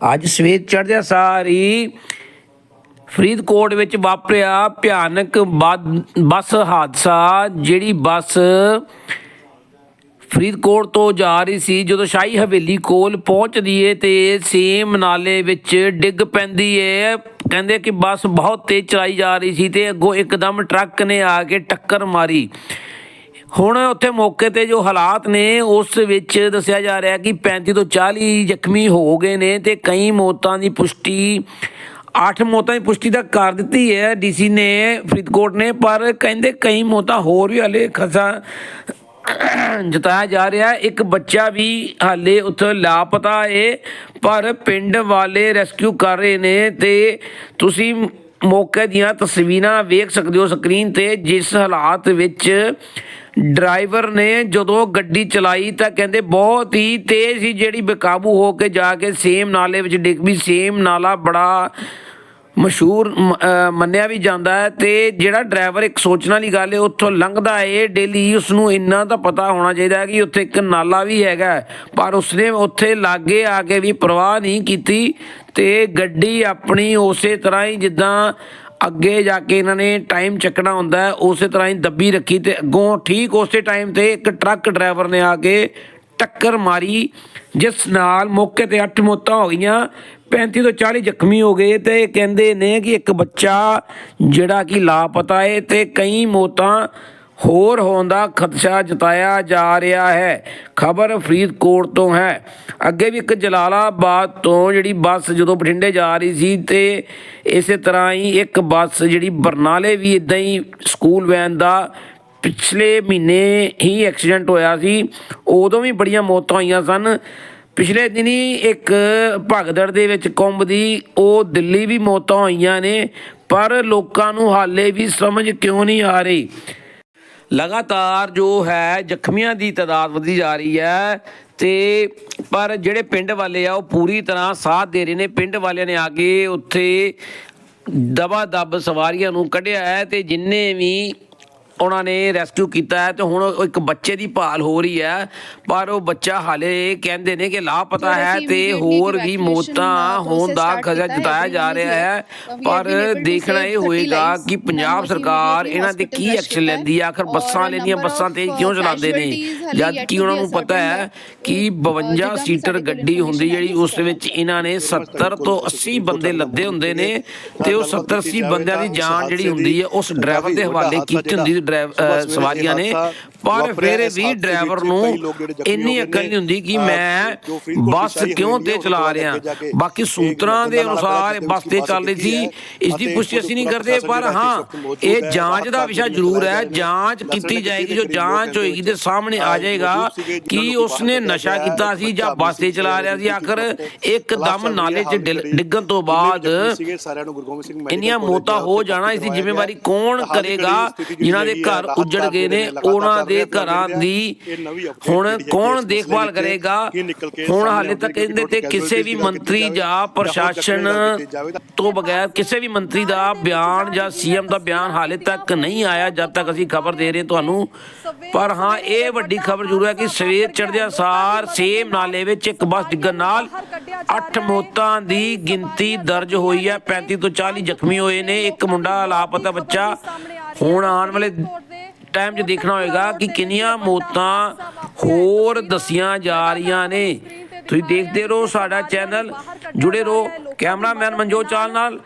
ਅੱਜ ਸਵੇਰ ਚੜ੍ਹਦਿਆਂ ਸਾਰੀ ਫਰੀਦਕੋਟ ਵਿੱਚ ਵਾਪਰਿਆ ਭਿਆਨਕ ਬੱਸ ਹਾਦਸਾ, ਜਿਹੜੀ ਬੱਸ ਫਰੀਦਕੋਟ ਤੋਂ ਜਾ ਰਹੀ ਸੀ, ਜਦੋਂ ਸ਼ਾਹੀ ਹਵੇਲੀ ਕੋਲ ਪਹੁੰਚਦੀ ਏ ਤੇ ਸੇਮ ਨਾਲੇ ਵਿੱਚ ਡਿੱਗ ਪੈਂਦੀ ਏ। ਕਹਿੰਦੇ ਕਿ ਬੱਸ ਬਹੁਤ ਤੇਜ਼ ਚਲਾਈ ਜਾ ਰਹੀ ਸੀ ਤੇ ਅੱਗੋਂ ਇੱਕਦਮ ਟਰੱਕ ਨੇ ਆ ਕੇ ਟੱਕਰ ਮਾਰੀ। ਹੁਣ ਉੱਥੇ ਮੌਕੇ ਤੇ ਜੋ ਹਾਲਾਤ ਨੇ, ਉਸ ਵਿੱਚ ਦੱਸਿਆ ਜਾ ਰਿਹਾ ਕਿ 35 ਤੋਂ 40 ਜ਼ਖਮੀ ਹੋ ਗਏ ਨੇ ਤੇ ਕਈ ਮੌਤਾਂ ਦੀ ਪੁਸ਼ਟੀ 8 ਮੌਤਾਂ ਦੀ ਪੁਸ਼ਟੀ ਤਾਂ ਕਰ ਦਿੱਤੀ ਹੈ, ਡੀਸੀ ਨੇ ਫਰੀਦਕੋਟ ਨੇ, ਪਰ ਕਹਿੰਦੇ ਕਈ ਮੌਤਾਂ ਹੋਰ ਵੀ ਹਲੇ ਖਸਾ ਜਤਾਇਆ ਜਾ ਰਿਹਾ ਇੱਕ ਬੱਚਾ ਵੀ ਹਾਲੇ ਉੱਥੇ ਲਾਪਤਾ ਏ, ਪਰ ਪਿੰਡ ਵਾਲੇ ਰੈਸਕਿਊ ਕਰ ਰਹੇ ਨੇ ਤੇ ਤੁਸੀਂ ਮੌਕੇ ਦੀਆਂ ਤਸਵੀਰਾਂ ਵੇਖ ਸਕਦੇ ਹੋ ਸਕਰੀਨ ਤੇ, ਜਿਸ ਹਾਲਾਤ ਵਿੱਚ ਡਰਾਈਵਰ ਨੇ ਜਦੋਂ ਗੱਡੀ ਚਲਾਈ ਤਾਂ ਕਹਿੰਦੇ ਬਹੁਤ ਹੀ ਤੇਜ਼ ਸੀ ਜਿਹੜੀ ਬੇਕਾਬੂ ਹੋ ਕੇ ਜਾ ਕੇ ਸੇਮ ਨਾਲੇ ਵਿੱਚ ਡਿੱਗ ਵੀ ਸੇਮ ਨਾਲਾ ਬੜਾ ਮਸ਼ਹੂਰ ਮ- ਮੰਨਿਆ ਵੀ ਜਾਂਦਾ ਹੈ ਤੇ ਜਿਹੜਾ ਡਰਾਈਵਰ ਇੱਕ ਸੋਚਣ ਵਾਲੀ ਗੱਲ ਹੈ, ਉੱਥੋਂ ਲੰਘਦਾ ਹੈ ਡੇਲੀ ਉਸ ਨੂੰ ਇੰਨਾ ਤਾਂ ਪਤਾ ਹੋਣਾ ਚਾਹੀਦਾ ਕਿ ਉੱਥੇ ਇੱਕ ਨਾਲਾ ਵੀ ਹੈਗਾ ਪਰ ਉਸਨੇ ਉੱਥੇ ਲਾਗੇ ਆ ਕੇ ਵੀ ਪਰਵਾਹ ਨਹੀਂ ਕੀਤੀ ਤੇ ਗੱਡੀ ਆਪਣੀ ਉਸੇ ਤਰ੍ਹਾਂ ਹੀ ਜਿੱਦਾਂ ਅੱਗੇ ਜਾ ਕੇ ਇਹਨਾਂ ਨੇ ਟਾਈਮ ਚੱਕਣਾ ਹੁੰਦਾ ਉਸੇ ਤਰ੍ਹਾਂ ਹੀ ਦੱਬੀ ਰੱਖੀ ਤੇ ਅੱਗੋਂ ਠੀਕ ਉਸੇ ਟਾਈਮ ਤੇ ਇੱਕ ਟਰੱਕ ਡਰਾਈਵਰ ਨੇ ਆ ਕੇ ਟੱਕਰ ਮਾਰੀ, ਜਿਸ ਨਾਲ ਮੌਕੇ ਤੇ 8 ਮੌਤਾਂ ਹੋ ਗਈਆਂ 35 ਤੋਂ 40 ਜ਼ਖਮੀ ਹੋ ਗਏ ਤੇ ਕਹਿੰਦੇ ਨੇ ਕਿ ਇੱਕ ਬੱਚਾ ਜਿਹੜਾ ਕਿ ਲਾਪਤਾ ਹੈ ਤੇ ਕਈ ਮੌਤਾਂ ਹੋਰ ਹੋਣ ਦਾ ਖਦਸ਼ਾ ਜਤਾਇਆ ਜਾ ਰਿਹਾ ਹੈ। ਖਬਰ ਫਰੀਦਕੋਟ ਤੋਂ ਹੈ। ਅੱਗੇ ਵੀ ਇੱਕ ਜਲਾਲਾਬਾਦ ਤੋਂ ਜਿਹੜੀ ਬੱਸ ਜਦੋਂ ਬਠਿੰਡੇ ਜਾ ਰਹੀ ਸੀ ਤੇ ਇਸੇ ਤਰ੍ਹਾਂ ਹੀ ਇੱਕ ਬੱਸ ਜਿਹੜੀ ਬਰਨਾਲੇ ਵੀ ਇਦਾਂ ਹੀ ਸਕੂਲ ਵੈਨ ਦਾ ਪਿਛਲੇ ਮਹੀਨੇ ਹੀ ਐਕਸੀਡੈਂਟ ਹੋਇਆ ਸੀ। ਉਦੋਂ ਵੀ ਬੜੀਆਂ ਮੌਤਾਂ ਹੋਈਆਂ ਸਨ। ਪਿਛਲੇ ਦਿਨੀ ਇੱਕ ਭਗਦੜ ਦੇ ਵਿੱਚ ਕੁੰਭ ਦੀ, ਉਹ ਦਿੱਲੀ ਵੀ ਮੌਤਾਂ ਹੋਈਆਂ ਨੇ, ਪਰ ਲੋਕਾਂ ਨੂੰ ਹਾਲੇ ਵੀ ਸਮਝ ਕਿਉਂ ਨਹੀਂ ਆ ਰਹੀ। ਲਗਾਤਾਰ ਜੋ ਹੈ, ਜ਼ਖਮੀਆਂ ਦੀ ਤਾਦਾਦ ਵਧੀ ਜਾ ਰਹੀ ਹੈ ਤੇ ਪਰ ਜਿਹੜੇ ਪਿੰਡ ਵਾਲੇ ਆ, ਉਹ ਪੂਰੀ ਤਰ੍ਹਾਂ ਸਾਥ ਦੇ ਰਹੇ ਨੇ। ਪਿੰਡ ਵਾਲਿਆਂ ਨੇ ਆ ਕੇ ਉੱਥੇ ਦਬਾ ਦਬ ਸਵਾਰੀਆਂ ਨੂੰ ਕੱਢਿਆ ਹੈ ਤੇ ਜਿੰਨੇ ਵੀ ਉਹਨਾਂ ਨੇ ਰੈਸਕਿਊ ਕੀਤਾ ਹੈ ਤੇ ਹੁਣ ਇੱਕ ਬੱਚੇ ਦੀ ਭਾਲ ਹੋ ਰਹੀ ਹੈ ਪਰ ਉਹ ਬੱਚਾ ਹਾਲੇ ਕਹਿੰਦੇ ਨੇ ਕਿ ਲਾਪਤਾ ਹੈ ਤੇ ਹੋਰ ਵੀ ਮੌਤਾਂ ਹੋਣ ਦਾ ਖਜ਼ਾ ਜਤਾਇਆ ਜਾ ਰਿਹਾ ਹੈ। ਪਰ ਦੇਖਣਾ ਇਹ ਹੋਏਗਾ ਕਿ ਪੰਜਾਬ ਸਰਕਾਰ ਇਹਨਾਂ ਤੇ ਕੀ ਐਕਸ਼ਨ ਲੈਂਦੀ ਹੈ ਆਖਰ ਬੱਸਾਂ ਲੈਂਦੀਆਂ ਬੱਸਾਂ ਤੇਜ਼ ਕਿਉਂ ਚਲਾਉਂਦੇ ਨੇ? ਜਦ ਕਿ ਉਹਨਾਂ ਨੂੰ ਪਤਾ ਹੈ ਕਿ 52 ਸੀਟਰ ਗੱਡੀ ਹੁੰਦੀ ਜਿਹੜੀ ਉਸ ਵਿੱਚ ਇਹਨਾਂ ਨੇ 70 ਤੋਂ 80 ਬੰਦੇ ਲੱਦੇ ਹੁੰਦੇ ਨੇ ਤੇ ਉਹ 70 80 ਬੰਦਿਆਂ ਦੀ ਜਾਨ ਜਿਹੜੀ ਹੁੰਦੀ ਹੈ ਉਸ ਡਰਾਈਵਰ ਦੇ ਹਵਾਲੇ ਕੀਤੀ ਹੁੰਦੀ ਸਵਾਰੀਆਂ ਨੇ। ਪਰ ਫਿਰ ਵੀ ਡਰਾਈਵਰ ਨੂੰ ਇੰਨੀ ਅਕਲ ਨਹੀਂ ਹੁੰਦੀ ਕਿ ਮੈਂ ਬੱਸ ਕਿਉਂ ਤੇ ਚਲਾ ਰਿਹਾ? ਬਾਕੀ ਸੂਤਰਾਂ ਦੇ ਅਨੁਸਾਰ ਬੱਸ ਤੇ ਚੱਲ ਰਹੀ ਸੀ ਇਸ ਦੀ ਪੁਸ਼ਟੀ ਅਸੀਂ ਨਹੀਂ ਕਰਦੇ ਪਰ ਹਾਂ ਇਹ ਜਾਂਚ ਦਾ ਵਿਸ਼ਾ ਜ਼ਰੂਰ ਹੈ ਜਾਂਚ ਕੀਤੀ ਜਾਏਗੀ ਜੋ ਜਾਂਚ ਹੋਏਗੀ ਤੇ ਸਾਹਮਣੇ ਆ ਜਾਏਗਾ ਕਿ ਉਸਨੇ ਨਸ਼ਾ ਕੀਤਾ ਸੀ ਜਾਂ ਬੱਸ ਤੇ ਚਲਾ ਰਿਹਾ ਸੀ ਆਖਰ ਇੱਕਦਮ ਨਾਲੇ 'ਚ ਡਿੱਗਣ ਤੋਂ ਬਾਅਦ ਇੰਨੀਆਂ ਮੌਤਾਂ ਹੋ ਜਾਣਾ ਇਸ ਦੀ ਜ਼ਿੰਮੇਵਾਰੀ ਕੌਣ ਕਰੇਗਾ ਜਿਨ੍ਹਾਂ ਦੇ ਘਰ ਉੱਜੜ ਗਏ ਨੇ ਉਹਨਾਂ ਦੇ ਘਰਾਂ ਦੀ ਹੁਣ ਕੌਣ ਦੇਖਭਾਲ ਕਰੇਗਾ? ਹੁਣ ਹਾਲੇ ਤੱਕ ਇਹਦੇ ਤੇ ਕਿਸੇ ਵੀ ਮੰਤਰੀ ਜਾਂ ਪ੍ਰਸ਼ਾਸਨ ਤੋਂ ਬਗੈਰ ਕਿਸੇ ਵੀ ਮੰਤਰੀ ਦਾ ਬਿਆਨ ਜਾਂ ਸੀਐਮ ਦਾ ਬਿਆਨ ਹਾਲੇ ਤੱਕ ਨਹੀਂ ਆਇਆ ਜਦ ਤੱਕ ਅਸੀਂ ਖਬਰ ਦੇ ਰਹੇ ਤੁਹਾਨੂੰ। ਪਰ ਹਾਂ ਇਹ ਵੱਡੀ ਖਬਰ ਜ਼ਰੂਰ ਹੈ ਕਿ ਸਵੇਰ ਚੜ੍ਹਦਿਆਂ ਸਾਰ ਸੇਮ ਨਾਲੇ ਵਿੱਚ ਇੱਕ ਬੱਸ ਡਿੱਗਣ ਨਾਲ 8 ਮੌਤਾਂ ਦੀ ਗਿਣਤੀ ਦਰਜ ਹੋਈ ਹੈ 35 ਤੋਂ 40 ਜ਼ਖਮੀ ਹੋਏ ਨੇ ਇੱਕ ਮੁੰਡਾ ਲਾਪਤਾ ਬੱਚਾ ਹੁਣ ਆਉਣ ਵਾਲੇ ਟਾਈਮ 'ਚ ਦੇਖਣਾ ਹੋਏਗਾ ਕਿ ਕਿੰਨੀਆਂ ਮੌਤਾਂ ਹੋਰ ਦਸੀਆਂ ਜਾ ਰਹੀਆਂ ਨੇ। ਤੁਸੀਂ ਦੇਖਦੇ ਰਹੋ ਸਾਡਾ ਚੈਨਲ ਜੁੜੇ ਰਹੋ। ਕੈਮਰਾਮੈਨ ਮਨਜੋਤ ਚਾਲ ਨਾਲ